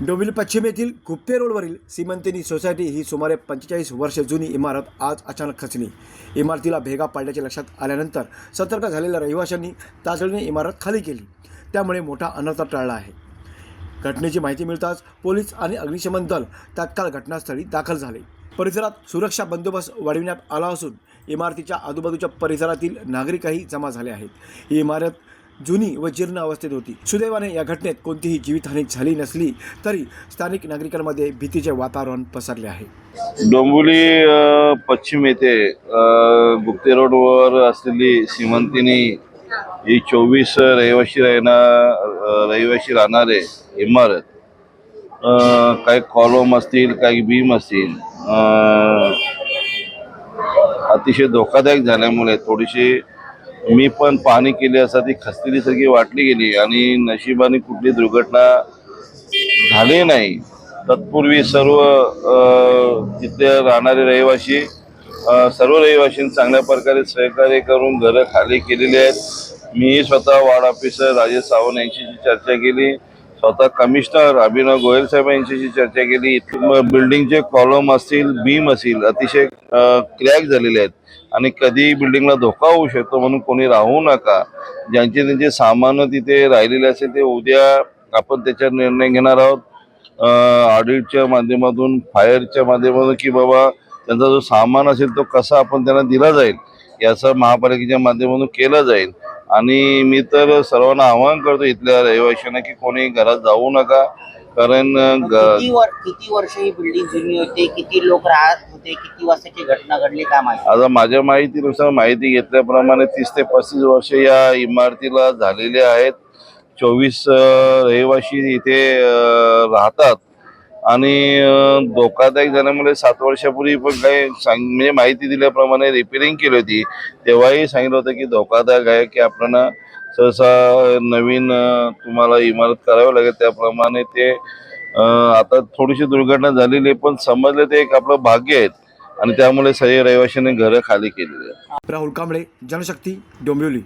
डोंबिवली पश्चिम येथील गुप्ते रोडवरील सीमंतिनी सोसायटी ही सुमारे पंचेचाळीस वर्ष जुनी इमारत आज अचानक खचली. इमारतीला भेगा पाडल्याचे लक्षात आल्यानंतर सतर्क झालेल्या रहिवाशांनी तातडीने इमारत खाली केली. त्यामुळे मोठा अनर्थ टळला आहे. घटनेची माहिती मिळताच पोलीस आणि अग्निशमन दल तात्काळ घटनास्थळी दाखल झाले. परिसरात सुरक्षा बंदोबस्त वाढविण्यात आला असून इमारतीच्या आजूबाजूच्या परिसरातील नागरिकही जमा झाले आहेत. ही इमारत जुनी व जीर्ण अवस्थेत होती. सुदैवाने या घटनेत कोणतीही जीवितहानी झाली नसली तरी स्थानिक नागरिकांमध्ये भीतीचे वातावरण पसरले आहे. डोंबुली पश्चिम येथे गुप्ते रोडवर असलेली सीमंतिनी ही चोवीस रहिवाशी राहणार रहिवाशी राहणारे इमारत काही कॉलम असतील काही बीम असतील अतिशय धोकादायक झाल्यामुळे थोडीशी मी पण पाहणी केली असता ती खचलेलीसारखी वाटली गेली आणि नशिबाने कुठली दुर्घटना झाली नाही. तत्पूर्वी सर्व तिथे राहणारे रहिवासी सर्व रहिवाशींनी चांगल्या प्रकारे सहकार्य करून घरं खाली केलेली आहेत. मी स्वतः वार्ड ऑफिसर राजेश सावंत यांच्याशी चर्चा केली. स्वतः कमिशनर अभिनव गोयल साहेब यांच्याशी चर्चा केली. बिल्डिंगचे कॉलम असतील बीम असतील अतिशय क्रॅक झालेले आहेत. आणि कधी बिल्डिंगला धोका होऊ शकतो म्हणून कोणी राहू नका. ज्यांचे त्यांचे सामान तिथे राहिलेले असेल ते उद्या आपण त्याच्यावर निर्णय घेणार आहोत. ऑडिटच्या माध्यमातून फायरच्या माध्यमातून की बाबा त्यांचा जो सामान असेल तो कसा आपण त्यांना दिला जाईल याचं महापालिकेच्या माध्यमातून केलं जाईल. आणि मी तर सर्वांना आवाहन करतो इथल्या रहिवाशांना की कोणी घरात जाऊ नका. कारण किती वर किती वर्ष ही बिल्डिंग जुनी होते? किती लोक राहत होते? किती वाजताची घटना घडली काय माहिती आता माझ्या माहितीनुसार माहिती घेतल्याप्रमाणे तीस ते पस्तीस वर्ष या इमारतीला झालेले आहेत. चोवीस रहिवासी इथे राहतात. आणि धोकादायक झाल्यामुळे सात वर्षापूर्वी पण काही सांग म्हणजे माहिती दिल्याप्रमाणे रिपेरिंग केली होती. तेव्हाही सांगितलं होतं की धोकादायक आहे की आपल्याला सहसा नवीन तुम्हाला इमारत करावी लागेल. त्याप्रमाणे ते आता थोडीशी दुर्घटना झालेली आहे पण समजले ते एक आपलं भाग्य आहे. आणि त्यामुळे सगळे रहिवाशांनी घरं खाली केलेली आहेत. राहुल कांबळे जनशक्ती डोंबिवली.